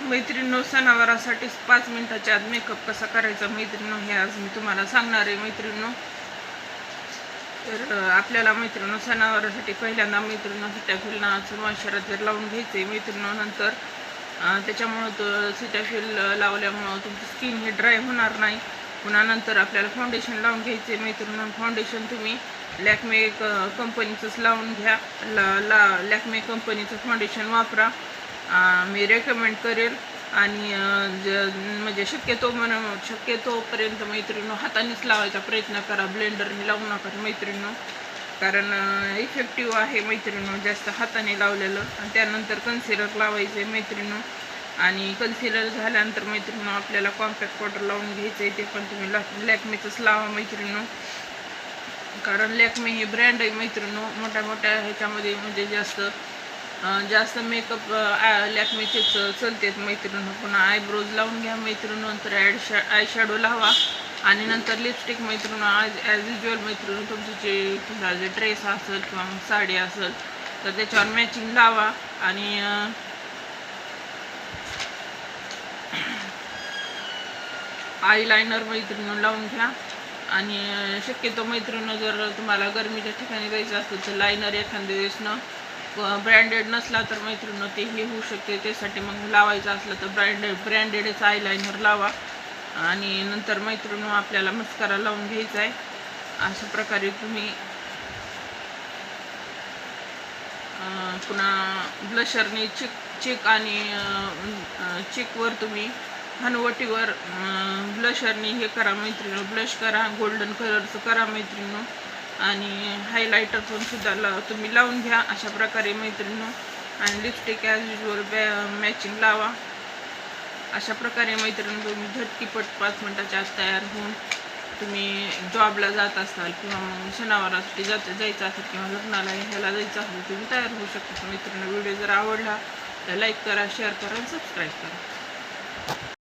मैत्रिणो सणावारासाठी पाच मिनिटाच्या आत मेकअप कसा करायचा मैत्रिणो हे आज मी तुम्हाला सांगणार आहे मैत्रिणो तर आपल्याला मैत्रिणो सणावारासाठी पहिल्यांदा मैत्रिणो सिटाफिल नावाचं मॉइश्चरायझर लावून घ्यायचं आहे मैत्रिणो नंतर त्याच्यामुळं तो सिटाफिल लावल्यामुळं तुमची स्किन हे ड्राय होणार नाही. पुन्हा नंतर आपल्याला फाउंडेशन लावून घ्यायचं आहे मैत्रिणो फाउंडेशन तुम्ही लॅकमे क कंपनीचंच लावून घ्या. ला ला लॅकमे कंपनीचं फाउंडेशन वापरा. मी रेकमेंड करेल आणि ज म्हणजे शक्यतो म्हण शक्यतोपर्यंत मैत्रिणी हातानेच लावायचा प्रयत्न करा. ब्लेंडरने लावू नका मैत्रिणी कारण इफेक्टिव्ह आहे मैत्रिणी जास्त हाताने लावलेलं. आणि त्यानंतर कन्सिलर लावायचं आहे मैत्रिणीनो. आणि कन्सिलर झाल्यानंतर मैत्रिणी आपल्याला कॉम्पॅक्ट पावडर लावून घ्यायचं आहे ते पण तुम्ही लॅ लॅकमेचंच लावा मैत्रिणी कारण लॅकमे हे ब्रँड आहे मैत्रिणी मोठ्या मोठ्या ह्याच्यामध्ये म्हणजे जास्त जास्त मेकअप लॅकमेचेच चलतेत मैत्रिणी पुन्हा आयब्रोज लावून घ्या. मैत्रिणी नंतर ॲड शा आय शॅडो लावा. आणि नंतर लिपस्टिक मैत्रिणी आज ॲज युज्युअल मैत्रिणी तुमची जे तुमचा जे ड्रेस असेल किंवा मग साडी असेल तर त्याच्यावर मॅचिंग लावा. आणि अं, आयलायनर मैत्रिणी लावून घ्या. आणि शक्यतो मैत्रिणी जर तुम्हाला गरमीच्या ठिकाणी जायचं असेल तर लायनर एखाद्या वेळेस न ब्रँडेड नसला तर मैत्रिणी ते हे होऊ शकते. त्यासाठी मग लावायचं असलं तर ब्रँडेड ब्रँडेडच आयलायनर लावा. आणि नंतर मैत्रिणी आपल्याला मस्कारा लावून घ्यायचा आहे. अशा प्रकारे तुम्ही पुन्हा ब्लशरने चिक चिक आणि चिकवर तुम्ही हनवटीवर ब्लशरने हे करा मैत्रिणी ब्लश करा गोल्डन कलरचं करा मैत्रिणी आणि हायलायटर पण सुद्धा ला तुम्ही लावून घ्या अशा प्रकारे मैत्रिणी आणि लिपस्टिक ॲज युजल बॅ मॅचिंग लावा. अशा प्रकारे मैत्रिणी तुम्ही झटकीपट पाच मिनटाच्या आत तयार होऊन तुम्ही जॉबला जात असाल किंवा मग सणावारासाठी जात जायचं असेल किंवा लग्नाला ह्याला जायचं असेल तुम्ही तयार होऊ शकता. मैत्रिणी व्हिडिओ जर आवडला तर लाईक करा शेअर करा आणि सबस्क्राईब करा.